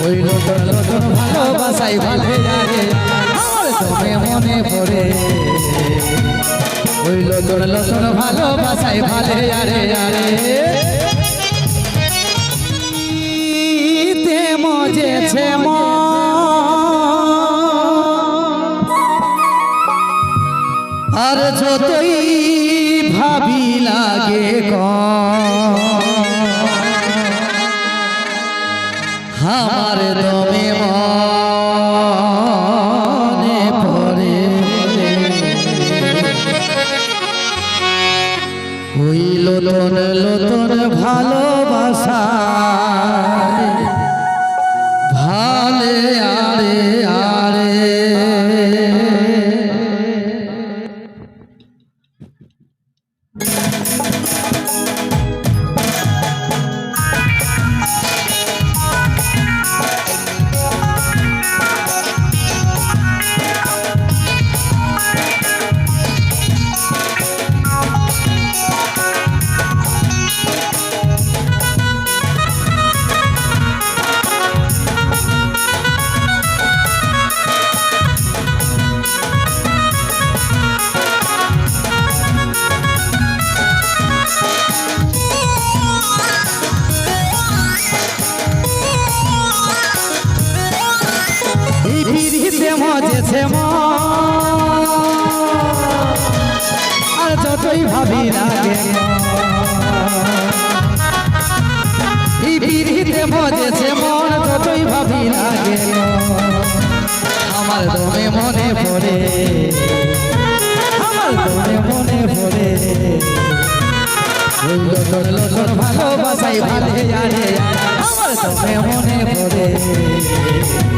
ওই ভালোবাসাই ভালো লাগে, আমার তোকে মনে পড়ে। আরে। আরে আর যতই ভাবি লাগে আমার ওই লোতন লোতন ভালোবাসা। মন। আর যতই ভাবি লাগে এই মজেছে মন, যতই ভাবি লাগে আমার দমে মনে পড়ে, আমার দমে মনে পড়ে। ভালোবাসাই ভালো আমার দমে মনে পড়ে।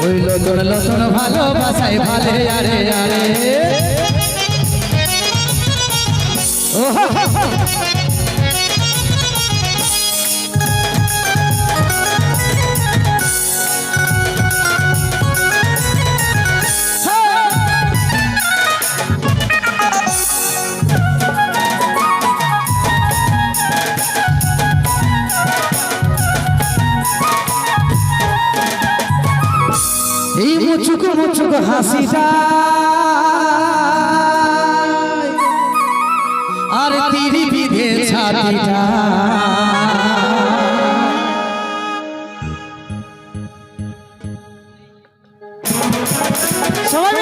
ওই লোটন লোটন ভালোবাসাই ভালে আরে আরে ও হাসিটা। আর তিরি বিধে ছাতিটা সবাই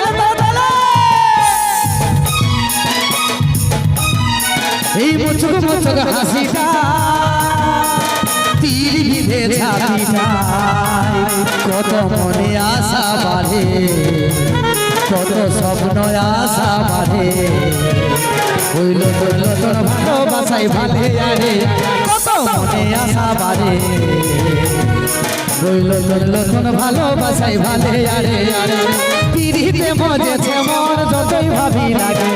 এই মুচুক মুচুক হাসিটা। তীর বিধে ছাতিটা কত মনে আশা বাড়ে কত স্বপ্ন আশা বাড়ে ওই লোটন লোটন ভালোবাসাই ভালে আরে, কত মনে আশা বাড়ে। ওই লোটন লোটন ভালোবাসাই ভালে আরে আরে পিড়িতে মজেছে মন যতই ভাবি লাগে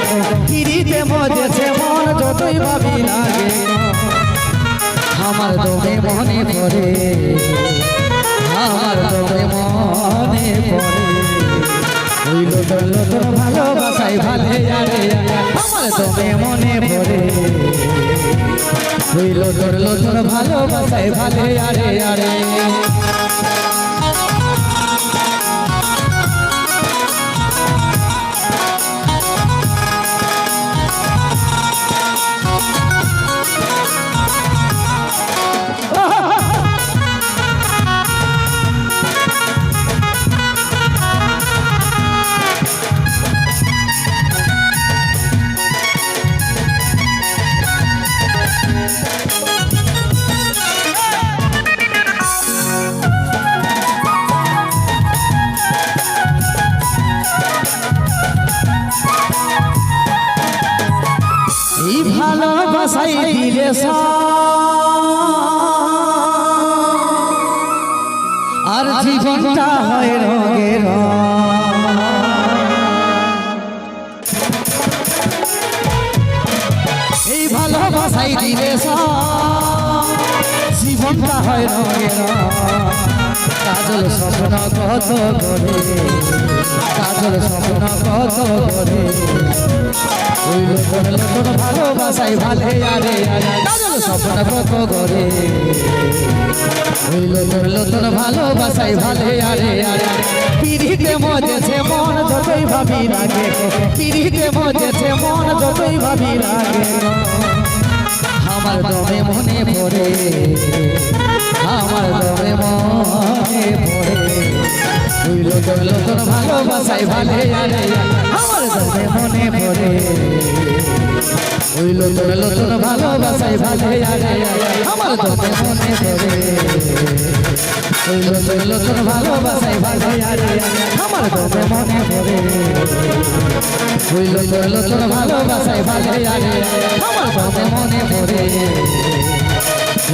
পিড়িতে মজেছে মন যতই ভাবি লাগে। আমার দমে মনে পড়ে। আমার দমে মনে পড়ে। ভালোবাসাই ভালে আরে আমার দমে মনে পড়ে। লোক ভালোবাসাই ভালে আরে আরে। ভালো ভালোবাসাই দিলে আর জীবনটা হয় রঙের এই ভালোবাসাই দিলে জীবনটা হয় রঙের কাজল স্বপ্ন কত করে কাজল স্বপ্ন কত করে ওই লোকন লোকন ভালোবাসাই ভালে আরে কাজল স্বপ্ন কত করে ওই লোকন লোকন ভালোবাসাই ভালে আরে পিড়িতে মজেছে মন যতই ভাবি লাগে পিড়িতে মজেছে মন যতই ভাবি লাগে আমার দমে মনে পড়ে, আমার দমে মনে পড়ে। তুই লোকন লোকন ভালোবাসাই ভালে আমার দমে মনে পড়ে ওই লোকন লোকন ভালোবাসাই ভালে আমার দমে মনে পড়ে ওই লোকন লোকন ভালোবাসাই মনে পড়ে।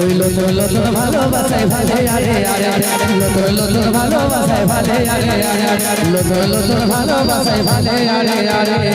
ওই লোকন লোকন ভালোবাসাই ভালে, আরে আরে লোকন লোকন ভালোবাসায় ভালে, আরে আরে লোকন লোকন ভালোবাসাই ভালে আরে আরে।